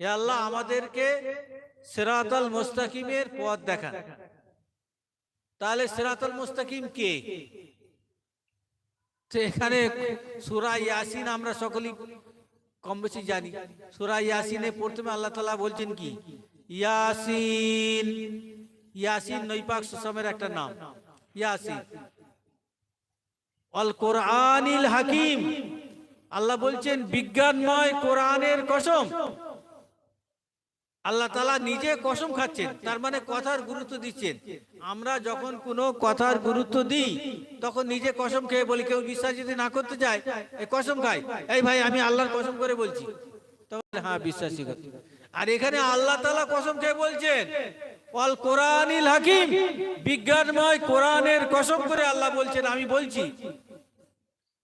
হে আল্লাহ, আমাদেরকে সিরাতাল মুস্তাকিমের পথ দেখান। তাহলে সিরাতাল মুস্তাকিম কে? এখানে সূরা ইয়াসিন আমরা সকলেই কম বেশি জানি। সূরা ইয়াসিনে প্রথমে আল্লাহ তাআলা বলছেন কি? ইয়াসিন। ইয়াসিন নৈপাক সুসমের একটা নাম। ইয়াসিন। অল কোরআনিল হাকিম। আল্লাহ বলছেন, বিজ্ঞানময় কোরআনের কসম। আল্লাহ তালা নিজে কসম খাচ্ছেন, তার মানে কথার গুরুত্ব দিচ্ছেন। আমরা যখন কোনো কথার গুরুত্ব দিই, তখন নিজে কসম খেয়ে বলি, কেউ বিশ্বাস যদি না করতে চায় এই কসম খাই। এই ভাই, আমি আল্লাহর কসম করে বলছি। তখন হ্যাঁ বিশ্বাসী করতে। আর এখানে আল্লাহ তালা কসম খেয়ে বলছেন অল কোরআনিল হাকিম, বিজ্ঞানময় কোরআনের কসম করে আল্লাহ বলছেন, আমি বলছি,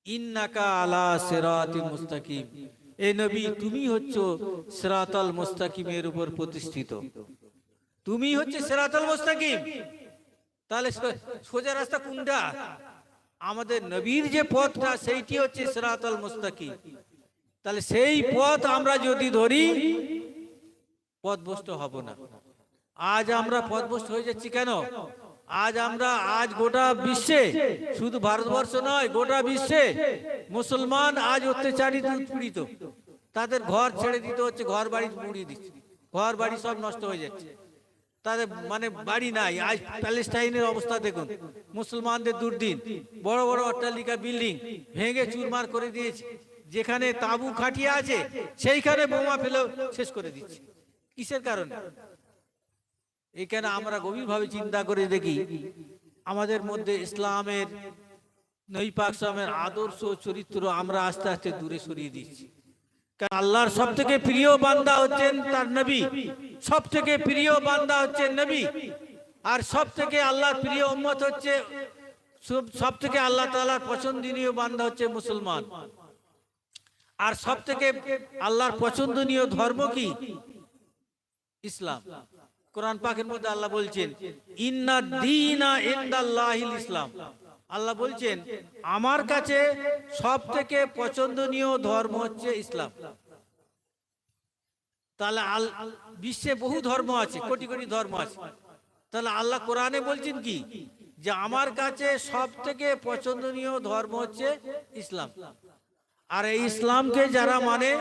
ইন্নাকা আলা সিরাতিল মুস্তাকিম। এ নবী, তুমি হচ্ছ সিরাতাল মুস্তাকিমের উপর প্রতিষ্ঠিত। তুমি হচ্ছে সিরাতাল মুস্তাকিম। তাহলে সোজা রাস্তা কোনটা? আমাদের নবীর যে পথটা, সেইটি হচ্ছে সিরাতাল মুস্তাকিম। তাহলে সেই পথ আমরা যদি ধরি, পথভ্রষ্ট হব না। আজ আমরা পথভ্রষ্ট হয়ে যাচ্ছি কেন? আজ আমরা, আজ গোটা বিশ্বে, শুধু ভারতবর্ষ নয়, গোটা বিশ্বে মুসলমান আজ অত্যাচারিত, উৎপীড়িত। তাদের ঘর ছেড়ে দিতে হচ্ছে, ঘর বাড়ি পুড়িয়ে দিচ্ছে। ঘর বাড়ি সব নষ্ট হয়ে যাচ্ছে। তাদের মানে বাড়ি নাই। আজ প্যালেস্টাইনের অবস্থা দেখুন। মুসলমানদের দুর্দিন। বড় বড় অট্টালিকা বিল্ডিং ভেঙে চুরমার করে দিয়েছে। যেখানে তাঁবু খাটিয়ে আছে, সেইখানে বোমা ফেলে শেষ করে দিচ্ছে। কিসের কারণে? এখানে আমরা গভীরভাবে চিন্তা করে দেখি? আমাদের মধ্যে ইসলামের নৈপাক ইসলামের আদর্শ চরিত্র আমরা আস্তে আস্তে দূরে সরিয়ে দিচ্ছি। কারণ আল্লাহর সব থেকে প্রিয় বান্দা হচ্ছেন তার নবী। সব থেকে প্রিয় বান্দা হচ্ছেন নবী। আর সব থেকে আল্লাহর প্রিয় উম্মত হচ্ছে সব থেকে আল্লাহ তাআলার পছন্দনীয় বান্দা হচ্ছে মুসলমান। আর সব থেকে আল্লাহর পছন্দনীয় ধর্ম কি? ইসলাম। কোরআন পাকের মধ্যে আল্লাহ বলছেন, ইন্না দিনা ইনদাল্লাহিল ইসলাম। আল্লাহ বলছেন, আমার কাছে সব থেকে পছন্দনীয় ধর্ম হচ্ছে ইসলাম। তাহলে আল- বিশ্বে বহু ধর্ম আছে, কোটি কোটি ধর্ম আছে। তাহলে আল্লাহ কোরআনে বলছেন কি? যে আমার কাছে সব থেকে পছন্দনীয় ধর্ম হচ্ছে ইসলাম। আর এই ইসলামকে যারা মানে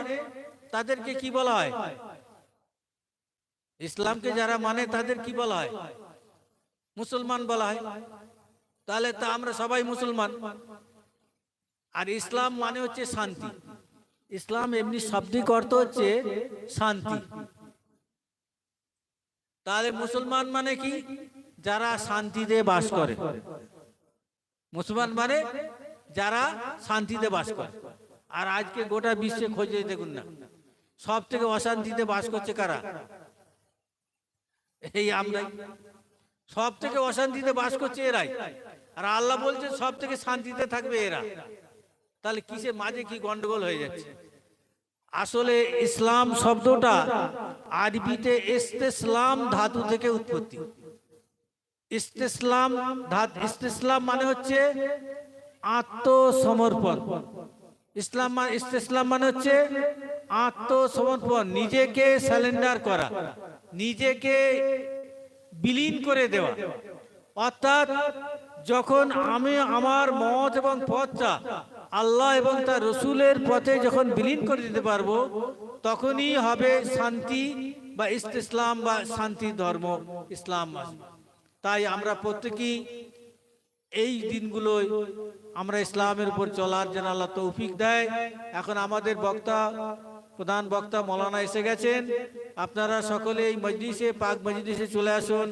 তাদেরকে কি বলা হয়? ইসলামকে যারা মানে তাদের কি বলা হয়? মুসলমান বলা হয়। তাহলে তা আমরা সবাই মুসলমান। আর ইসলাম মানে হচ্ছে শান্তি। ইসলাম এমনি শাব্দিক অর্থ হচ্ছে শান্তি। তাহলে মুসলমান মানে কি? যারা শান্তিতে বাস করে। মুসলমান মানে যারা শান্তিতে বাস করে। আর আজকে গোটা বিশ্বে খোঁজে দেখুন না। সব থেকে অশান্তিতে বাস করছে কারা? এই আমরাই। সব থেকে অশান্তিতে বাস করছে এরাই। আর আল্লাহ বলছে, সব থেকে শান্তিতে থাকবে এরা। তাহলে কিসে মাঝে কি গন্ডগোল হয়ে যাচ্ছে? আসলে ইসলাম শব্দটা আরবিতে ইস্তেসলাম ধাতু থেকে উৎপত্তি। ইস্তেসলাম ইস্তেসলাম মানে হচ্ছে আত্মসমর্পণ। ইসলাম ইস্তেসলাম মানে হচ্ছে আত্মসমর্পণ, নিজেকে স্যালেন্ডার করা। নিজেকে বিলীন করে দেওয়া। অর্থাৎ যখন আমি আমার মত এবং পথটা আল্লাহ এবং তার রসুলের পথে যখন বিলীন করে দিতে পারব, তখনই হবে শান্তি বা ইসলাম বা শান্তি ধর্ম ইসলাম তাই আমরা প্রত্যেকেই এই দিনগুলোয় আমরা ইসলামের উপর চলার যেন আল্লাহ তৌফিক দেয়। এখন আমাদের বক্তা, প্রধান বক্তা মৌলানা এসে গেছেন। আপনারা সকলে এই মজলিসে পাক মজলিসে চলে আসুন।